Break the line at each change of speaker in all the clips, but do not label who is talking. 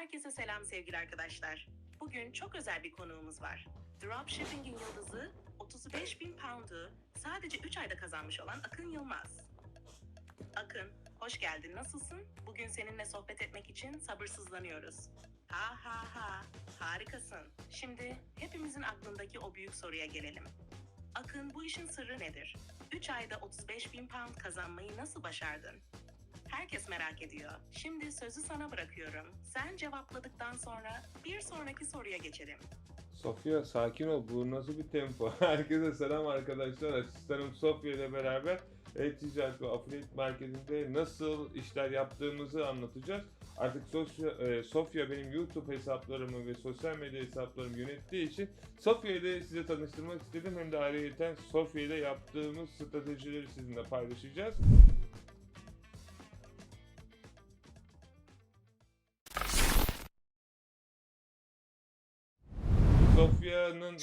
Herkese selam sevgili arkadaşlar. Bugün çok özel bir konuğumuz var. Dropshipping'in yıldızı 35 bin pound'u sadece 3 ayda kazanmış olan Akın Yılmaz. Akın, hoş geldin. Nasılsın? Bugün seninle sohbet etmek için sabırsızlanıyoruz. Ha ha ha, harikasın. Şimdi hepimizin aklındaki o büyük soruya gelelim. Akın, bu işin sırrı nedir? 3 ayda 35 bin pound kazanmayı nasıl başardın? Herkes merak ediyor. Şimdi sözü sana bırakıyorum. Sen cevapladıktan sonra bir sonraki soruya geçelim.
Sofya sakin ol. Bu nasıl bir tempo? Herkese selam arkadaşlar. Asistanım Sofya ile beraber e-ticaret ve affiliate marketinde nasıl işler yaptığımızı anlatacağız. Artık Sofya, e, Sofya benim YouTube hesaplarımı ve sosyal medya hesaplarımı yönettiği için Sofya ile size tanıştırmak istedim. Hem de ayrıyeten Sofya ile yaptığımız stratejileri sizinle paylaşacağız.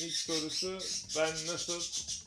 İlk sorusu ben nasıl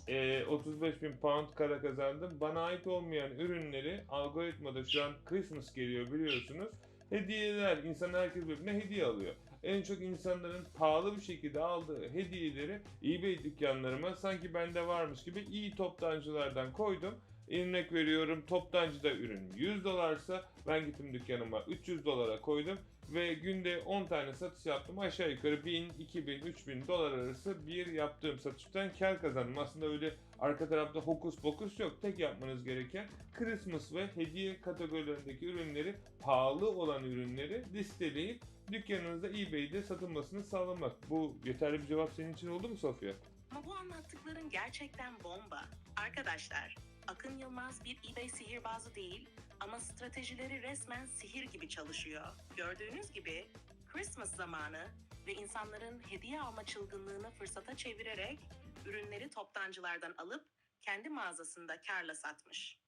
e, 35 bin pound kara kazandım? Bana ait olmayan ürünleri algoritmada şu an Christmas geliyor biliyorsunuz. Hediyeler, insan herkes birbirine hediye alıyor. En çok insanların pahalı bir şekilde aldığı hediyeleri eBay dükkanlarıma sanki bende varmış gibi iyi toptancılardan koydum. Örnek veriyorum toptancıda ürün 100 dolarsa ben gittim dükkanıma 300 dolara koydum ve günde 10 tane satış yaptım. Aşağı yukarı 1000, 2000, 3000 dolar arası bir yaptığım satıştan kar kazandım. Aslında öyle arka tarafta hokus pokus yok. Tek yapmanız gereken Christmas ve hediye kategorilerindeki ürünleri, pahalı olan ürünleri listeleyip dükkanınızda eBay'de satılmasını sağlamak. Bu yeterli bir cevap senin için oldu mu Sofya?
Ama bu anlattıkların gerçekten bomba. Arkadaşlar, Akın Yılmaz bir eBay sihirbazı değil ama stratejileri resmen sihir gibi çalışıyor. Gördüğünüz gibi Christmas zamanı ve insanların hediye alma çılgınlığını fırsata çevirerek ürünleri toptancılardan alıp kendi mağazasında karla satmış.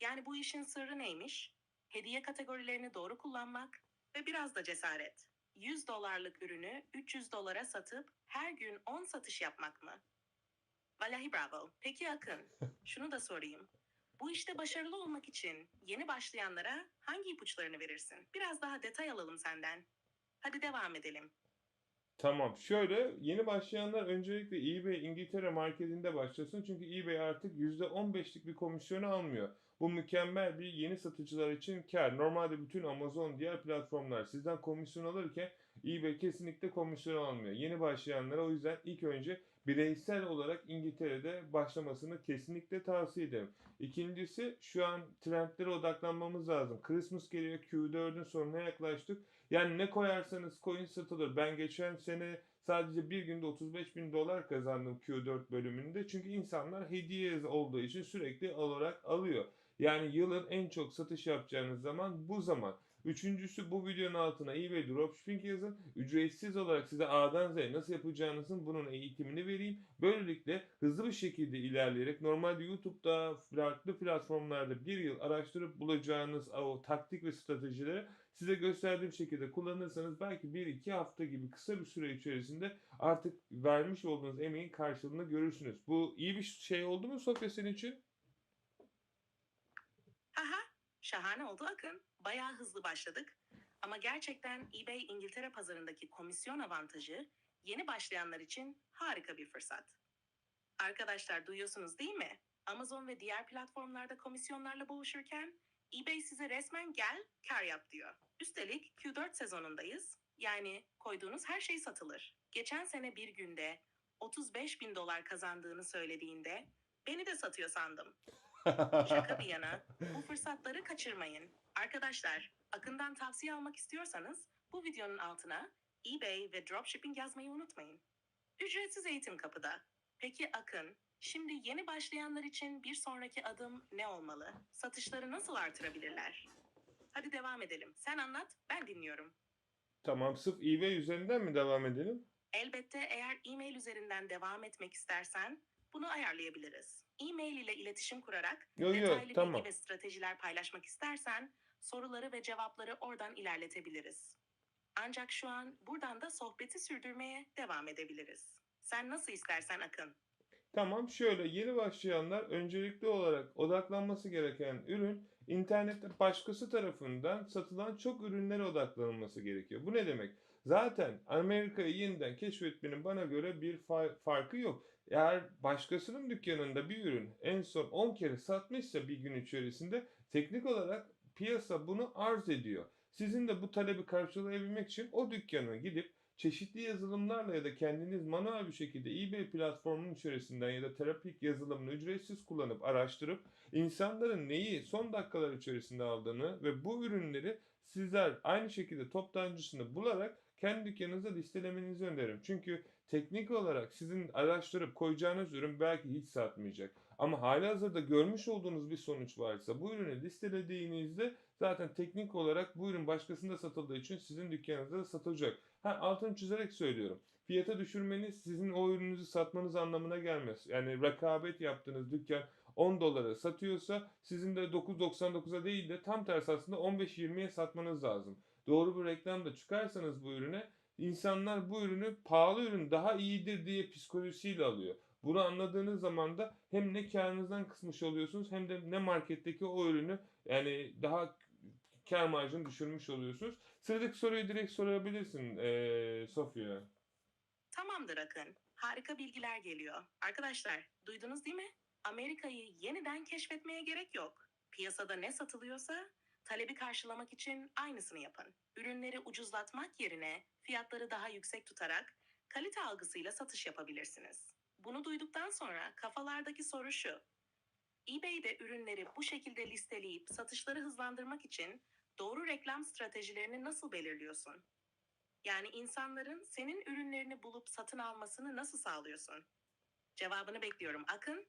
Yani bu işin sırrı neymiş? Hediye kategorilerini doğru kullanmak ve biraz da cesaret. 100 dolarlık ürünü 300 dolara satıp her gün 10 satış yapmak mı? Vallahi bravo. Peki Akın, şunu da sorayım. Bu işte başarılı olmak için yeni başlayanlara hangi ipuçlarını verirsin? Biraz daha detay alalım senden. Hadi devam edelim.
Tamam. Şöyle yeni başlayanlar öncelikle eBay İngiltere marketinde başlasın. Çünkü eBay artık %15'lik bir komisyonu almıyor. Bu mükemmel bir yeni satıcılar için kar. Normalde bütün Amazon diğer platformlar sizden komisyon alırken eBay kesinlikle komisyon almıyor. Yeni başlayanlara o yüzden ilk önce bireysel olarak İngiltere'de başlamasını kesinlikle tavsiye ederim. İkincisi şu an trendlere odaklanmamız lazım. Christmas geliyor Q4'ün sonuna yaklaştık. Yani ne koyarsanız coin satılır. Ben geçen sene sadece bir günde 35 bin dolar kazandım Q4 bölümünde. Çünkü insanlar hediye olduğu için sürekli olarak alıyor. Yani yılın en çok satış yapacağınız zaman bu zaman. Üçüncüsü bu videonun altına eBay Dropshipping yazın. Ücretsiz olarak size A'dan Z'ye nasıl yapacağınızın bunun eğitimini vereyim. Böylelikle hızlı bir şekilde ilerleyerek normalde YouTube'da farklı platformlarda bir yıl araştırıp bulacağınız o taktik ve stratejileri size gösterdiğim şekilde kullanırsanız belki 1-2 hafta gibi kısa bir süre içerisinde artık vermiş olduğunuz emeğin karşılığını görürsünüz. Bu iyi bir şey oldu mu Sofya senin için?
Haha, şahane oldu Akın. Bayağı hızlı başladık. Ama gerçekten eBay İngiltere pazarındaki komisyon avantajı yeni başlayanlar için harika bir fırsat. Arkadaşlar duyuyorsunuz değil mi? Amazon ve diğer platformlarda komisyonlarla boğuşurken eBay size resmen gel kar yap diyor. Üstelik Q4 sezonundayız. Yani koyduğunuz her şey satılır. Geçen sene bir günde 35 bin dolar kazandığını söylediğinde beni de satıyor sandım. Şaka bir yana bu fırsatları kaçırmayın. Arkadaşlar, Akın'dan tavsiye almak istiyorsanız bu videonun altına eBay ve dropshipping yazmayı unutmayın. Ücretsiz eğitim kapıda. Peki Akın, şimdi yeni başlayanlar için bir sonraki adım ne olmalı? Satışları nasıl artırabilirler? Hadi devam edelim. Sen anlat, ben dinliyorum.
Tamam sırf eBay üzerinden mi devam edelim?
Elbette eğer e-mail üzerinden devam etmek istersen bunu ayarlayabiliriz. E-mail ile iletişim kurarak
Yo, yo,
detaylı
tamam.
bilgi ve stratejiler paylaşmak istersen soruları ve cevapları oradan ilerletebiliriz. Ancak şu an buradan da sohbeti sürdürmeye devam edebiliriz. Sen nasıl istersen Akın.
Tamam şöyle yeni başlayanlar öncelikli olarak odaklanması gereken ürün internette başkası tarafından satılan çok ürünlere odaklanılması gerekiyor. Bu ne demek? Zaten Amerika'yı yeniden keşfetmenin bana göre bir fa- farkı yok. Eğer başkasının dükkanında bir ürün en son 10 kere satmışsa bir gün içerisinde teknik olarak piyasa bunu arz ediyor. Sizin de bu talebi karşılayabilmek için o dükkana gidip çeşitli yazılımlarla ya da kendiniz manuel bir şekilde eBay platformunun içerisinden ya da terapik yazılımını ücretsiz kullanıp araştırıp insanların neyi son dakikalar içerisinde aldığını ve bu ürünleri sizler aynı şekilde toptancısını bularak kendi dükkanınızda listelemenizi öneririm. Çünkü teknik olarak sizin araştırıp koyacağınız ürün belki hiç satmayacak. Ama halihazırda görmüş olduğunuz bir sonuç varsa bu ürünü listelediğinizde zaten teknik olarak bu ürün başkasında satıldığı için sizin dükkanınızda da satılacak. Ha altını çizerek söylüyorum. Fiyata düşürmeniz sizin o ürününüzü satmanız anlamına gelmez. Yani rekabet yaptığınız dükkan 10 dolara satıyorsa sizin de 9.99'a değil de tam tersi aslında 15-20'ye satmanız lazım. Doğru bir reklam da çıkarsanız bu ürüne insanlar bu ürünü pahalı ürün daha iyidir diye psikolojisiyle alıyor. Bunu anladığınız zaman da hem ne karınızdan kısmış oluyorsunuz hem de ne marketteki o ürünü yani daha kar marjını düşürmüş oluyorsunuz. Sıradaki soruyu direkt sorabilirsin eee Sofya.
Tamamdır Akın. Harika bilgiler geliyor. Arkadaşlar, duydunuz değil mi? Amerika'yı yeniden keşfetmeye gerek yok. Piyasada ne satılıyorsa talebi karşılamak için aynısını yapın. Ürünleri ucuzlatmak yerine fiyatları daha yüksek tutarak kalite algısıyla satış yapabilirsiniz. Bunu duyduktan sonra kafalardaki soru şu. eBay'de ürünleri bu şekilde listeleyip satışları hızlandırmak için doğru reklam stratejilerini nasıl belirliyorsun? Yani insanların senin ürünlerini bulup satın almasını nasıl sağlıyorsun? Cevabını bekliyorum Akın.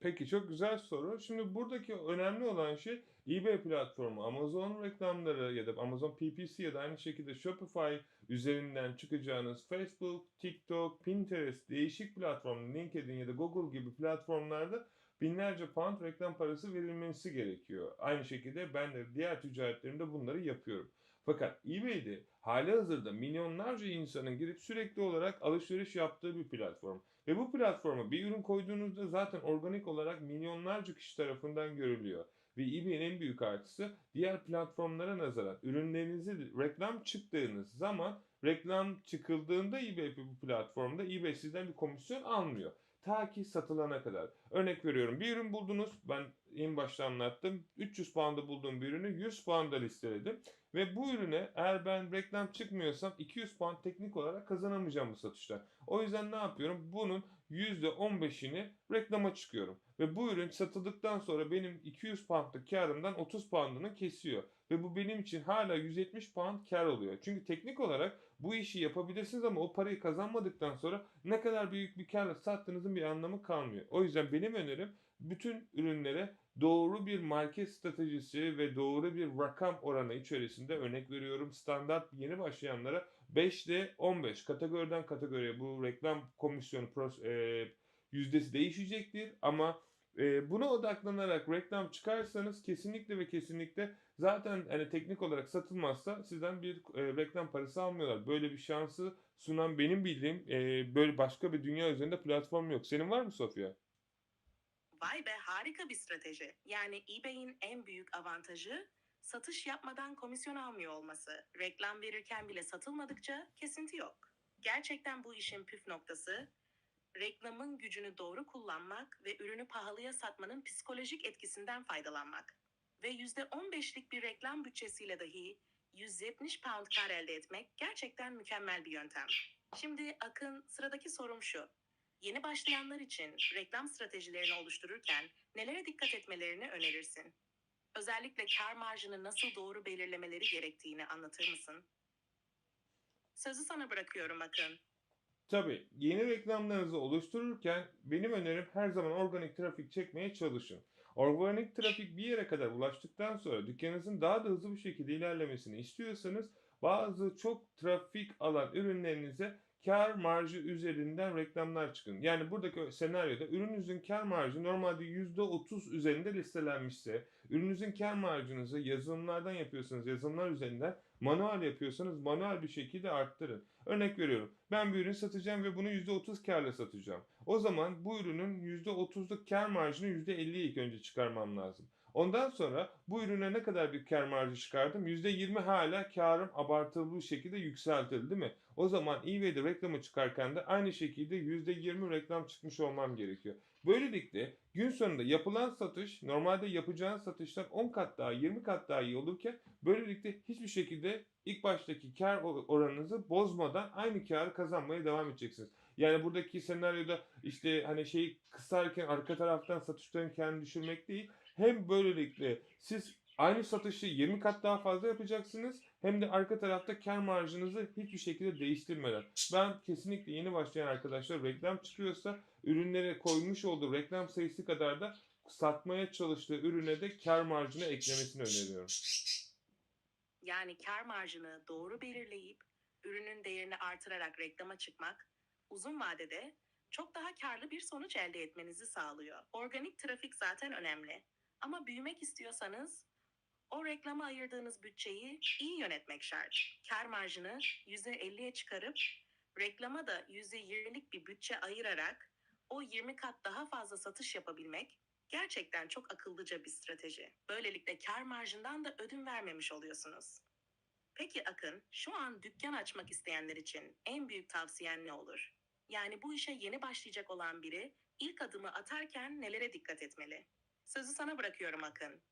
Peki çok güzel soru. Şimdi buradaki önemli olan şey eBay platformu, Amazon reklamları ya da Amazon PPC ya da aynı şekilde Shopify üzerinden çıkacağınız Facebook, TikTok, Pinterest, değişik platform, LinkedIn ya da Google gibi platformlarda binlerce pound reklam parası verilmesi gerekiyor. Aynı şekilde ben de diğer ticaretlerimde bunları yapıyorum. Fakat eBay'de hali hazırda milyonlarca insanın girip sürekli olarak alışveriş yaptığı bir platform. Ve bu platforma bir ürün koyduğunuzda zaten organik olarak milyonlarca kişi tarafından görülüyor. Ve eBay'in en büyük artısı diğer platformlara nazaran ürünlerinizi reklam çıktığınız zaman reklam çıkıldığında eBay bu platformda eBay sizden bir komisyon almıyor. Ta ki satılana kadar. Örnek veriyorum bir ürün buldunuz. Ben en başta anlattım. 300 pound'a bulduğum bir ürünü 100 pound'a listeledim. Ve bu ürüne eğer ben reklam çıkmıyorsam 200 pound teknik olarak kazanamayacağım bu satışta. O yüzden ne yapıyorum? Bunun %15'ini reklama çıkıyorum. Ve bu ürün satıldıktan sonra benim 200 poundlık karımdan 30 pound'ını kesiyor. Ve bu benim için hala 170 pound kar oluyor. Çünkü teknik olarak bu işi yapabilirsiniz ama o parayı kazanmadıktan sonra ne kadar büyük bir karla sattığınızın bir anlamı kalmıyor. O yüzden benim önerim bütün ürünlere doğru bir market stratejisi ve doğru bir rakam oranı içerisinde örnek veriyorum standart yeni başlayanlara 5'de 15 kategoriden kategoriye bu reklam komisyonu pros- e, yüzdesi değişecektir ama e, buna odaklanarak reklam çıkarsanız kesinlikle ve kesinlikle zaten hani teknik olarak satılmazsa sizden bir e, reklam parası almıyorlar. Böyle bir şansı sunan benim bildiğim e, böyle başka bir dünya üzerinde platform yok. Senin var mı Sofya?
Vay be harika bir strateji. Yani eBay'in en büyük avantajı satış yapmadan komisyon almıyor olması. Reklam verirken bile satılmadıkça kesinti yok. Gerçekten bu işin püf noktası reklamın gücünü doğru kullanmak ve ürünü pahalıya satmanın psikolojik etkisinden faydalanmak. Ve %15'lik bir reklam bütçesiyle dahi 170 pound kar elde etmek gerçekten mükemmel bir yöntem. Şimdi Akın sıradaki sorum şu. Yeni başlayanlar için reklam stratejilerini oluştururken nelere dikkat etmelerini önerirsin? Özellikle kar marjını nasıl doğru belirlemeleri gerektiğini anlatır mısın? Sözü sana bırakıyorum Akın.
Tabii yeni reklamlarınızı oluştururken benim önerim her zaman organik trafik çekmeye çalışın. Organik trafik bir yere kadar ulaştıktan sonra dükkanınızın daha da hızlı bir şekilde ilerlemesini istiyorsanız bazı çok trafik alan ürünlerinize kar marjı üzerinden reklamlar çıkın. Yani buradaki senaryoda ürününüzün kar marjı normalde %30 üzerinde listelenmişse, ürününüzün kar marjınızı yazılımlardan yapıyorsanız yazılımlar üzerinden Manuel yapıyorsanız manuel bir şekilde arttırın. Örnek veriyorum. Ben bir ürün satacağım ve bunu %30 karla satacağım. O zaman bu ürünün %30'luk kar marjını %50'ye ilk önce çıkarmam lazım. Ondan sonra bu ürüne ne kadar bir kar marjı çıkardım? %20 hala karım abartılı bir şekilde yükseltildi değil mi? O zaman eBay'de reklamı çıkarken de aynı şekilde %20 reklam çıkmış olmam gerekiyor. Böylelikle gün sonunda yapılan satış normalde yapacağın satıştan 10 kat daha 20 kat daha iyi olurken böylelikle hiçbir şekilde ilk baştaki kar oranınızı bozmadan aynı karı kazanmaya devam edeceksiniz. Yani buradaki senaryoda işte hani şeyi kısarken arka taraftan satışların kendini düşürmek değil. Hem böylelikle siz aynı satışı 20 kat daha fazla yapacaksınız hem de arka tarafta kar marjınızı hiçbir şekilde değiştirmeden. Ben kesinlikle yeni başlayan arkadaşlar reklam çıkıyorsa ürünlere koymuş olduğu reklam sayısı kadar da satmaya çalıştığı ürüne de kar marjını eklemesini öneriyorum.
Yani kar marjını doğru belirleyip ürünün değerini artırarak reklama çıkmak uzun vadede çok daha karlı bir sonuç elde etmenizi sağlıyor. Organik trafik zaten önemli. Ama büyümek istiyorsanız o reklama ayırdığınız bütçeyi iyi yönetmek şart. Kar marjını %50'ye çıkarıp reklama da %20'lik bir bütçe ayırarak o 20 kat daha fazla satış yapabilmek gerçekten çok akıllıca bir strateji. Böylelikle kar marjından da ödün vermemiş oluyorsunuz. Peki Akın, şu an dükkan açmak isteyenler için en büyük tavsiyen ne olur? Yani bu işe yeni başlayacak olan biri ilk adımı atarken nelere dikkat etmeli? Sözü sana bırakıyorum Akın.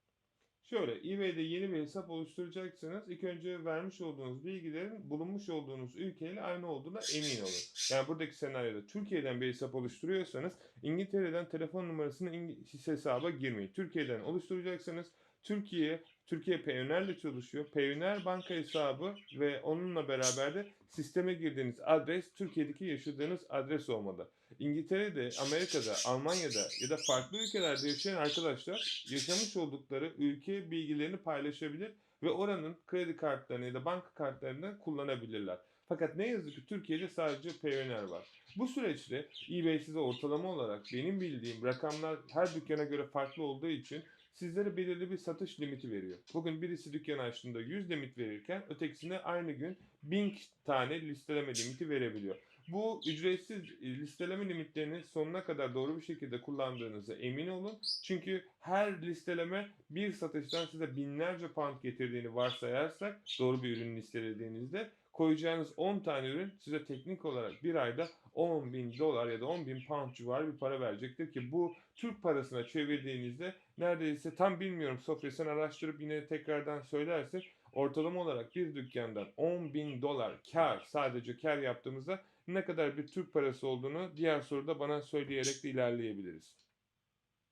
Şöyle eBay'de yeni bir hesap oluşturacaksanız ilk önce vermiş olduğunuz bilgilerin bulunmuş olduğunuz ülkeyle aynı olduğuna emin olun. Yani buradaki senaryoda Türkiye'den bir hesap oluşturuyorsanız İngiltere'den telefon numarasını İngiliz hesaba girmeyin. Türkiye'den oluşturacaksanız Türkiye Türkiye Payoneer'le çalışıyor. Payoneer banka hesabı ve onunla beraber de sisteme girdiğiniz adres Türkiye'deki yaşadığınız adres olmalı. İngiltere'de, Amerika'da, Almanya'da ya da farklı ülkelerde yaşayan arkadaşlar yaşamış oldukları ülke bilgilerini paylaşabilir ve oranın kredi kartlarını ya da banka kartlarını kullanabilirler. Fakat ne yazık ki Türkiye'de sadece Payoneer var. Bu süreçte eBay size ortalama olarak benim bildiğim rakamlar her dükkana göre farklı olduğu için sizlere belirli bir satış limiti veriyor. Bugün birisi dükkan açtığında 100 limit verirken ötekisine aynı gün 1000 tane listeleme limiti verebiliyor. Bu ücretsiz listeleme limitlerini sonuna kadar doğru bir şekilde kullandığınıza emin olun. Çünkü her listeleme bir satıştan size binlerce pound getirdiğini varsayarsak doğru bir ürün listelediğinizde koyacağınız 10 tane ürün size teknik olarak bir ayda 10 bin dolar ya da 10 bin pound civarı bir para verecektir ki bu Türk parasına çevirdiğinizde neredeyse tam bilmiyorum Sofya araştırıp yine tekrardan söylersin ortalama olarak bir dükkandan 10 bin dolar kar sadece kar yaptığımızda ne kadar bir Türk parası olduğunu diğer soruda bana söyleyerek de ilerleyebiliriz.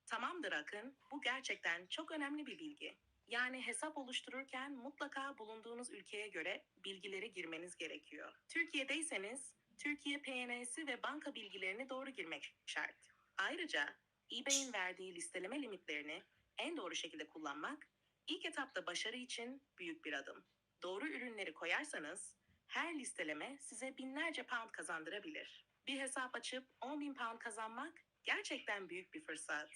Tamamdır Akın. Bu gerçekten çok önemli bir bilgi. Yani hesap oluştururken mutlaka bulunduğunuz ülkeye göre bilgileri girmeniz gerekiyor. Türkiye'deyseniz Türkiye PNS'i ve banka bilgilerini doğru girmek şart. Ayrıca eBay'in verdiği listeleme limitlerini en doğru şekilde kullanmak ilk etapta başarı için büyük bir adım. Doğru ürünleri koyarsanız her listeleme size binlerce pound kazandırabilir. Bir hesap açıp 10 bin pound kazanmak gerçekten büyük bir fırsat.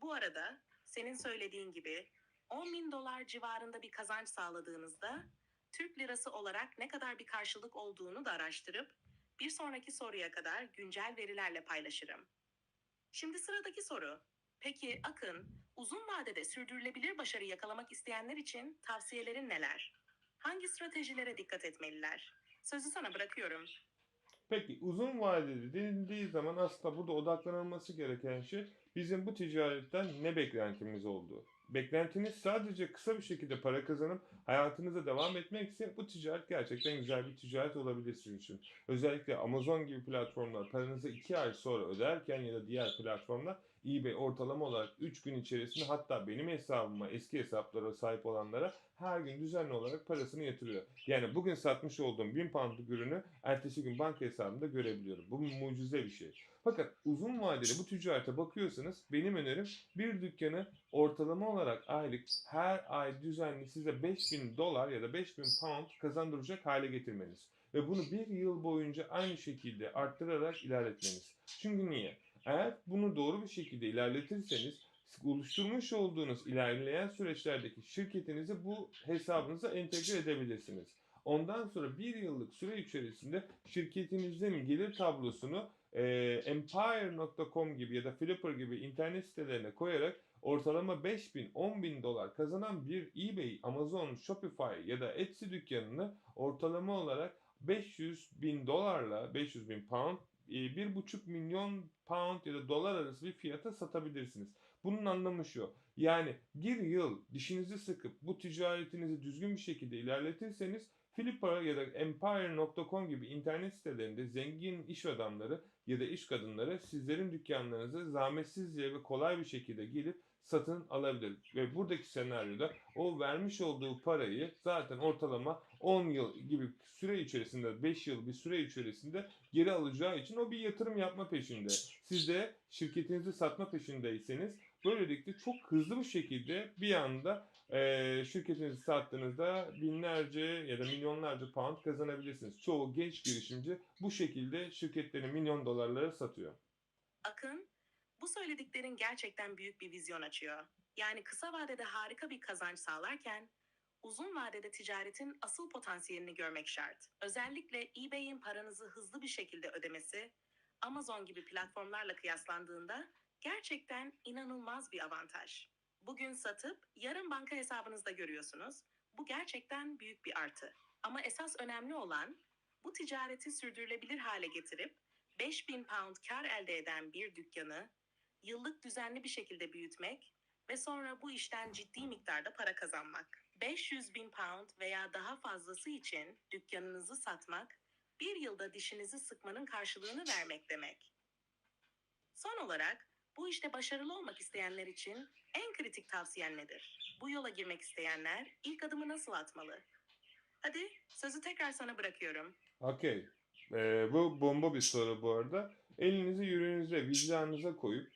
Bu arada senin söylediğin gibi 10 bin dolar civarında bir kazanç sağladığınızda Türk lirası olarak ne kadar bir karşılık olduğunu da araştırıp bir sonraki soruya kadar güncel verilerle paylaşırım. Şimdi sıradaki soru. Peki Akın, uzun vadede sürdürülebilir başarı yakalamak isteyenler için tavsiyelerin neler? Hangi stratejilere dikkat etmeliler? Sözü sana bırakıyorum.
Peki uzun vadeli denildiği zaman aslında burada odaklanılması gereken şey bizim bu ticaretten ne beklentimiz olduğu. Beklentiniz sadece kısa bir şekilde para kazanıp hayatınıza devam etmekse bu ticaret gerçekten güzel bir ticaret olabilir sizin için. Özellikle Amazon gibi platformlar paranızı 2 ay sonra öderken ya da diğer platformlar eBay ortalama olarak 3 gün içerisinde hatta benim hesabıma eski hesaplara sahip olanlara her gün düzenli olarak parasını yatırıyor. Yani bugün satmış olduğum 1000 poundluk ürünü ertesi gün banka hesabımda görebiliyorum. Bu mucize bir şey. Fakat uzun vadeli bu ticarete bakıyorsanız benim önerim bir dükkanı ortalama olarak aylık her ay düzenli size 5000 dolar ya da 5000 pound kazandıracak hale getirmeniz. Ve bunu bir yıl boyunca aynı şekilde arttırarak ilerletmeniz. Çünkü niye? Eğer bunu doğru bir şekilde ilerletirseniz oluşturmuş olduğunuz ilerleyen süreçlerdeki şirketinizi bu hesabınıza entegre edebilirsiniz. Ondan sonra bir yıllık süre içerisinde şirketinizin gelir tablosunu e, Empire.com gibi ya da Flipper gibi internet sitelerine koyarak ortalama 5000 bin dolar kazanan bir eBay, Amazon, Shopify ya da Etsy dükkanını ortalama olarak 500 bin dolarla 500 bin pound 1,5 milyon pound ya da dolar arası bir fiyata satabilirsiniz. Bunun anlamı şu. Yani bir yıl dişinizi sıkıp bu ticaretinizi düzgün bir şekilde ilerletirseniz Flipper ya da Empire.com gibi internet sitelerinde zengin iş adamları ya da iş kadınları sizlerin dükkanlarınızı zahmetsizce ve kolay bir şekilde gelip satın alabilir. Ve buradaki senaryoda o vermiş olduğu parayı zaten ortalama 10 yıl gibi süre içerisinde 5 yıl bir süre içerisinde geri alacağı için o bir yatırım yapma peşinde. Siz de şirketinizi satma peşindeyseniz böylelikle çok hızlı bir şekilde bir anda e, şirketinizi sattığınızda binlerce ya da milyonlarca pound kazanabilirsiniz. Çoğu genç girişimci bu şekilde şirketlerini milyon dolarlara satıyor.
Akın, bu söylediklerin gerçekten büyük bir vizyon açıyor. Yani kısa vadede harika bir kazanç sağlarken uzun vadede ticaretin asıl potansiyelini görmek şart. Özellikle eBay'in paranızı hızlı bir şekilde ödemesi Amazon gibi platformlarla kıyaslandığında gerçekten inanılmaz bir avantaj. Bugün satıp yarın banka hesabınızda görüyorsunuz. Bu gerçekten büyük bir artı. Ama esas önemli olan bu ticareti sürdürülebilir hale getirip 5000 pound kar elde eden bir dükkanı yıllık düzenli bir şekilde büyütmek ve sonra bu işten ciddi miktarda para kazanmak. 500 bin pound veya daha fazlası için dükkanınızı satmak, bir yılda dişinizi sıkmanın karşılığını vermek demek. Son olarak, bu işte başarılı olmak isteyenler için en kritik tavsiyen nedir? Bu yola girmek isteyenler ilk adımı nasıl atmalı? Hadi sözü tekrar sana bırakıyorum.
Okey. Ee, bu bomba bir soru bu arada. Elinizi yüreğinize, vicdanınıza koyup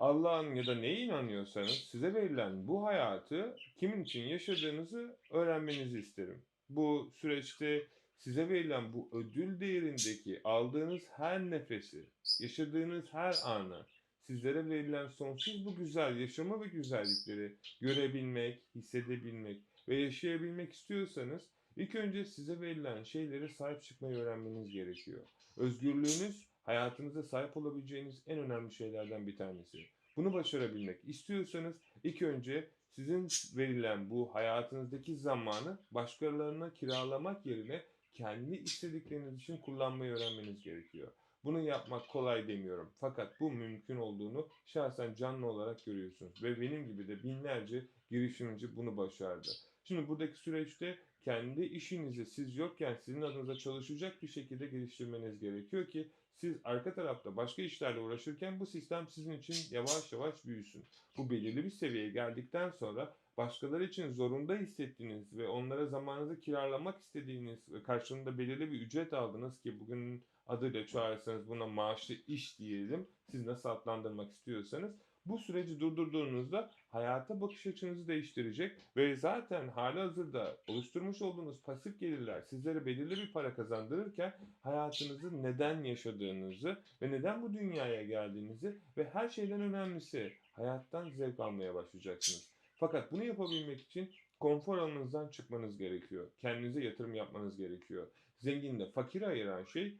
Allah'ın ya da neye inanıyorsanız size verilen bu hayatı kimin için yaşadığınızı öğrenmenizi isterim. Bu süreçte size verilen bu ödül değerindeki aldığınız her nefesi, yaşadığınız her anı, sizlere verilen sonsuz bu güzel yaşama ve güzellikleri görebilmek, hissedebilmek ve yaşayabilmek istiyorsanız ilk önce size verilen şeylere sahip çıkmayı öğrenmeniz gerekiyor. Özgürlüğünüz hayatınızda sahip olabileceğiniz en önemli şeylerden bir tanesi. Bunu başarabilmek istiyorsanız ilk önce sizin verilen bu hayatınızdaki zamanı başkalarına kiralamak yerine kendi istedikleriniz için kullanmayı öğrenmeniz gerekiyor. Bunu yapmak kolay demiyorum. Fakat bu mümkün olduğunu şahsen canlı olarak görüyorsunuz. Ve benim gibi de binlerce girişimci bunu başardı. Şimdi buradaki süreçte kendi işinizi siz yokken sizin adınıza çalışacak bir şekilde geliştirmeniz gerekiyor ki siz arka tarafta başka işlerle uğraşırken bu sistem sizin için yavaş yavaş büyüsün. Bu belirli bir seviyeye geldikten sonra başkaları için zorunda hissettiğiniz ve onlara zamanınızı kiralamak istediğiniz ve karşılığında belirli bir ücret aldınız ki bugün adıyla çağırırsanız buna maaşlı iş diyelim. Siz nasıl adlandırmak istiyorsanız bu süreci durdurduğunuzda hayata bakış açınızı değiştirecek ve zaten hali hazırda oluşturmuş olduğunuz pasif gelirler sizlere belirli bir para kazandırırken hayatınızı neden yaşadığınızı ve neden bu dünyaya geldiğinizi ve her şeyden önemlisi hayattan zevk almaya başlayacaksınız. Fakat bunu yapabilmek için konfor alanınızdan çıkmanız gerekiyor. Kendinize yatırım yapmanız gerekiyor. Zenginle fakiri ayıran şey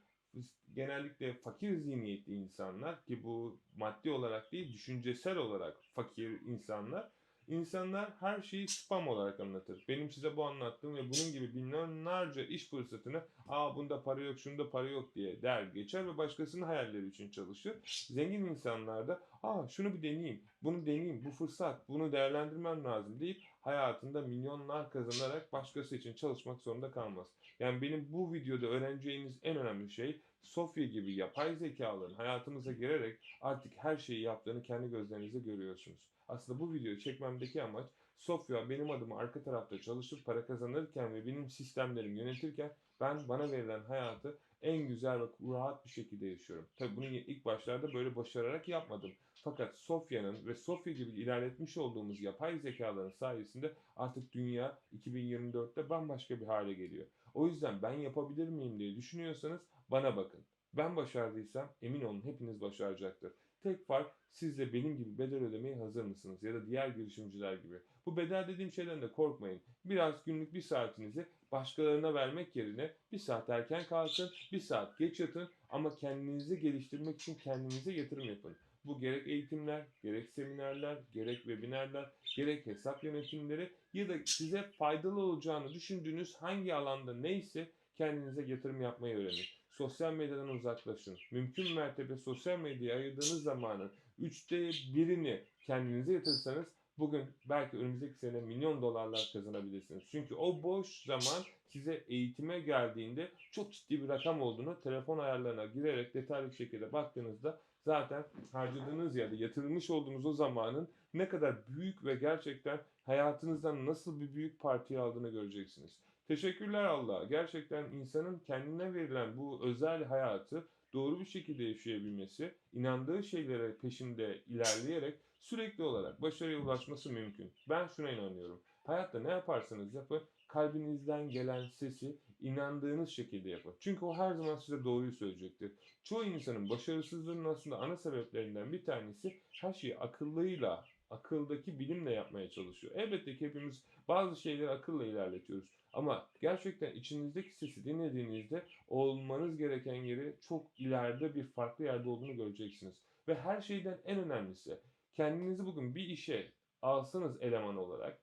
genellikle fakir zihniyetli insanlar ki bu maddi olarak değil düşüncesel olarak fakir insanlar İnsanlar her şeyi spam olarak anlatır. Benim size bu anlattığım ve bunun gibi milyonlarca iş fırsatını aa bunda para yok şunda para yok diye der geçer ve başkasının hayalleri için çalışır. Zengin insanlar da aa şunu bir deneyeyim, bunu deneyeyim, bu fırsat, bunu değerlendirmem lazım deyip hayatında milyonlar kazanarak başkası için çalışmak zorunda kalmaz. Yani benim bu videoda öğreneceğiniz en önemli şey Sofya gibi yapay zekaların hayatımıza girerek artık her şeyi yaptığını kendi gözlerinizle görüyorsunuz. Aslında bu videoyu çekmemdeki amaç Sofya benim adıma arka tarafta çalışıp para kazanırken ve benim sistemlerimi yönetirken ben bana verilen hayatı en güzel ve rahat bir şekilde yaşıyorum. Tabii bunu ilk başlarda böyle başararak yapmadım. Fakat Sofya'nın ve Sofya gibi ilerletmiş olduğumuz yapay zekaların sayesinde artık dünya 2024'te bambaşka bir hale geliyor. O yüzden ben yapabilir miyim diye düşünüyorsanız bana bakın. Ben başardıysam emin olun hepiniz başaracaktır. Tek fark siz de benim gibi bedel ödemeye hazır mısınız? Ya da diğer girişimciler gibi. Bu bedel dediğim şeyden de korkmayın. Biraz günlük bir saatinizi başkalarına vermek yerine bir saat erken kalkın, bir saat geç yatın ama kendinizi geliştirmek için kendinize yatırım yapın. Bu gerek eğitimler, gerek seminerler, gerek webinarlar, gerek hesap yönetimleri ya da size faydalı olacağını düşündüğünüz hangi alanda neyse kendinize yatırım yapmayı öğrenin. Sosyal medyadan uzaklaşın. Mümkün mertebe sosyal medyaya ayırdığınız zamanın üçte birini kendinize yatırırsanız bugün belki önümüzdeki sene milyon dolarlar kazanabilirsiniz. Çünkü o boş zaman size eğitime geldiğinde çok ciddi bir rakam olduğunu telefon ayarlarına girerek detaylı bir şekilde baktığınızda zaten harcadığınız ya da yatırmış olduğunuz o zamanın ne kadar büyük ve gerçekten hayatınızdan nasıl bir büyük partiyi aldığını göreceksiniz. Teşekkürler Allah. Gerçekten insanın kendine verilen bu özel hayatı doğru bir şekilde yaşayabilmesi, inandığı şeylere peşinde ilerleyerek sürekli olarak başarıya ulaşması mümkün. Ben şuna inanıyorum. Hayatta ne yaparsanız yapın, kalbinizden gelen sesi inandığınız şekilde yapın. Çünkü o her zaman size doğruyu söyleyecektir. Çoğu insanın başarısızlığının aslında ana sebeplerinden bir tanesi her şeyi akıllıyla, akıldaki bilimle yapmaya çalışıyor. Elbette ki hepimiz bazı şeyleri akılla ilerletiyoruz. Ama gerçekten içinizdeki sesi dinlediğinizde olmanız gereken yeri çok ileride bir farklı yerde olduğunu göreceksiniz. Ve her şeyden en önemlisi kendinizi bugün bir işe alsanız eleman olarak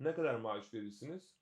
ne kadar maaş verirsiniz?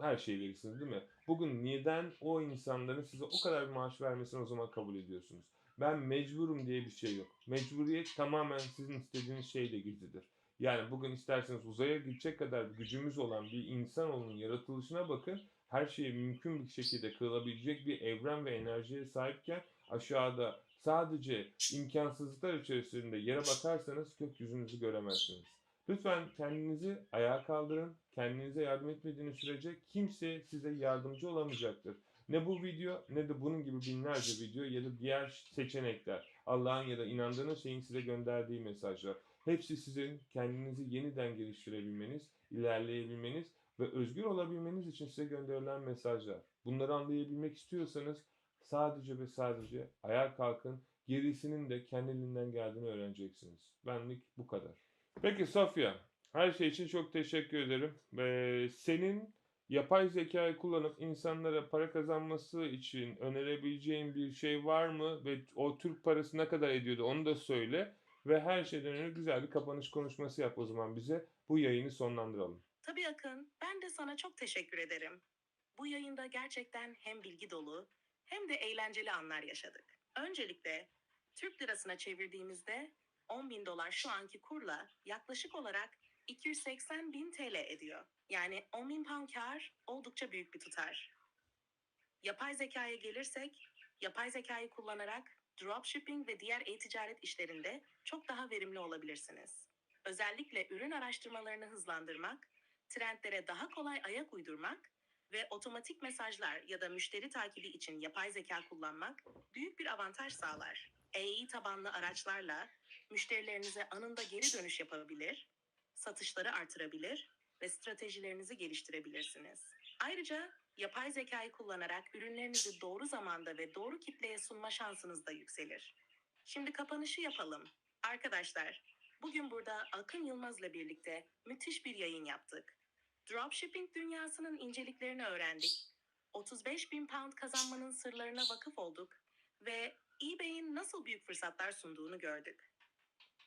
Her şeyi verirsiniz değil mi? Bugün neden o insanların size o kadar bir maaş vermesini o zaman kabul ediyorsunuz? Ben mecburum diye bir şey yok. Mecburiyet tamamen sizin istediğiniz şeyle gizlidir. Yani bugün isterseniz uzaya gidecek kadar gücümüz olan bir insanoğlunun yaratılışına bakın. Her şeyi mümkün bir şekilde kılabilecek bir evren ve enerjiye sahipken aşağıda sadece imkansızlıklar içerisinde yere bakarsanız gökyüzünüzü göremezsiniz. Lütfen kendinizi ayağa kaldırın. Kendinize yardım etmediğiniz sürece kimse size yardımcı olamayacaktır. Ne bu video ne de bunun gibi binlerce video ya da diğer seçenekler. Allah'ın ya da inandığınız şeyin size gönderdiği mesajlar. Hepsi sizin kendinizi yeniden geliştirebilmeniz, ilerleyebilmeniz ve özgür olabilmeniz için size gönderilen mesajlar. Bunları anlayabilmek istiyorsanız sadece ve sadece ayağa kalkın. Gerisinin de kendiliğinden geldiğini öğreneceksiniz. Benlik bu kadar. Peki Sofya, her şey için çok teşekkür ederim. Ee, senin yapay zekayı kullanıp insanlara para kazanması için önerebileceğin bir şey var mı? Ve o Türk parası ne kadar ediyordu onu da söyle. Ve her şeyden önce güzel bir kapanış konuşması yap o zaman bize. Bu yayını sonlandıralım.
Tabii Akın, ben de sana çok teşekkür ederim. Bu yayında gerçekten hem bilgi dolu hem de eğlenceli anlar yaşadık. Öncelikle Türk lirasına çevirdiğimizde 10 bin dolar şu anki kurla yaklaşık olarak 280 bin TL ediyor. Yani 10 bin pound kar oldukça büyük bir tutar. Yapay zekaya gelirsek, yapay zekayı kullanarak dropshipping ve diğer e-ticaret işlerinde çok daha verimli olabilirsiniz. Özellikle ürün araştırmalarını hızlandırmak, trendlere daha kolay ayak uydurmak ve otomatik mesajlar ya da müşteri takibi için yapay zeka kullanmak büyük bir avantaj sağlar. AI tabanlı araçlarla müşterilerinize anında geri dönüş yapabilir, satışları artırabilir ve stratejilerinizi geliştirebilirsiniz. Ayrıca yapay zekayı kullanarak ürünlerinizi doğru zamanda ve doğru kitleye sunma şansınız da yükselir. Şimdi kapanışı yapalım. Arkadaşlar, bugün burada Akın Yılmaz'la birlikte müthiş bir yayın yaptık. Dropshipping dünyasının inceliklerini öğrendik. 35 bin pound kazanmanın sırlarına vakıf olduk ve eBay'in nasıl büyük fırsatlar sunduğunu gördük.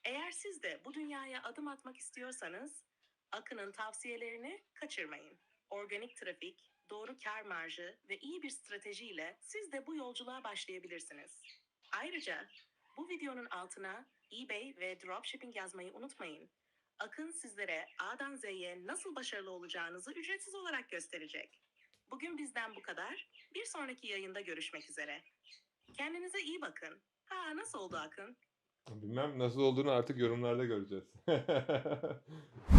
Eğer siz de bu dünyaya adım atmak istiyorsanız, Akın'ın tavsiyelerini kaçırmayın. Organik trafik, doğru kar marjı ve iyi bir stratejiyle siz de bu yolculuğa başlayabilirsiniz. Ayrıca bu videonun altına eBay ve dropshipping yazmayı unutmayın. Akın sizlere A'dan Z'ye nasıl başarılı olacağınızı ücretsiz olarak gösterecek. Bugün bizden bu kadar. Bir sonraki yayında görüşmek üzere. Kendinize iyi bakın. Ha nasıl oldu Akın?
Bilmem nasıl olduğunu artık yorumlarda göreceğiz.